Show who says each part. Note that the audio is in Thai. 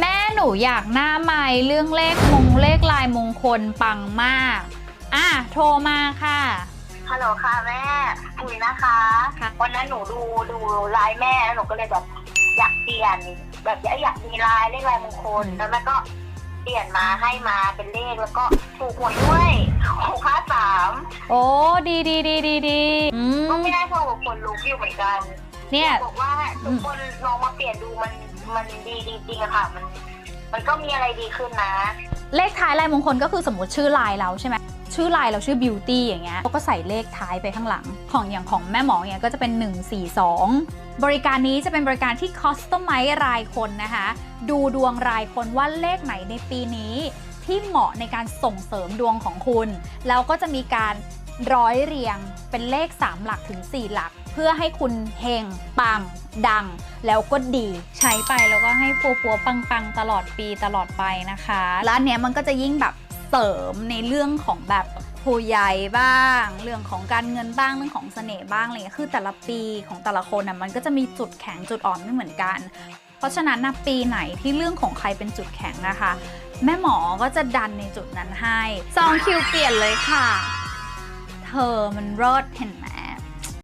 Speaker 1: แม่หนูอยากหน้าใหม่เรื่องเลขมงเลขลายมงคลปังมาก อะโทรมาค่ะ
Speaker 2: ฮัลโหลค่ะแม่คุยนะคะ
Speaker 1: ค่ะ
Speaker 2: วันนั้นหนูดูดูไลน์แม่แล้วหนูก็เลยแบบอยากเปลี่ยน แบบอยากอยากมีลายเลขลายมงคลแล้วแม่ก็เปลี่ยนมาให้มาเป็นเลขแล้วก็ถูกหวยด้วยหกห้าสาม
Speaker 1: โอ้ดีดีดีดีดีอื
Speaker 2: ก็
Speaker 1: ม
Speaker 2: ไม่ได้โทรกับคนรู้อยู่เหมือนกัน
Speaker 1: เนี่ย
Speaker 2: บอกว่าทุกคนลองมาเปลี่ยนดูมันมันดีจริงๆอะค่ะ มัน มันก็มีอะไรดีขึ้นนะ
Speaker 1: เลขท้ายลายมงคลก็คือสมมติชื่อลายเราใช่ไหมชื่อลายเราชื่อ beauty อย่างเงี้ยเราก็ใส่เลขท้ายไปข้างหลัง ของอย่างของแม่หมอเนี่ยก็จะเป็น 142 บริการนี้จะเป็นบริการที่ customize รายคนนะคะ ดูดวงรายคนว่าเลขไหนในปีนี้ที่เหมาะในการส่งเสริมดวงของคุณ แล้วก็จะมีการ ร้อยเรียงเป็นเลข 3 หลักถึง 4 หลัก เพื่อให้คุณเฮงปัง ดัง แล้วก็ดี ใช้ไปแล้วก็ให้ปัวปัวปังปังตลอดปีตลอดไปนะคะแล้วอันเนี้ยมันก็จะยิ่งแบบเสริมในเรื่องของแบบผู้ใหญ่บ้าง เรื่องของการเงินบ้างเรื่องของเสน่ห์บ้างอะไรเงี้ยคือแต่ละปีของแต่ละคนน่ะมันก็จะมีจุดแข็งจุดอ่อนไม่เหมือนกัน เพราะฉะนั้นนะปีไหนที่เรื่องของใครเป็นจุดแข็งนะคะ แม่หมอก็จะดันในจุดนั้นให้ซองคิวเปลี่ยนเลยค่ะ เธอมันรอดเห็นไหม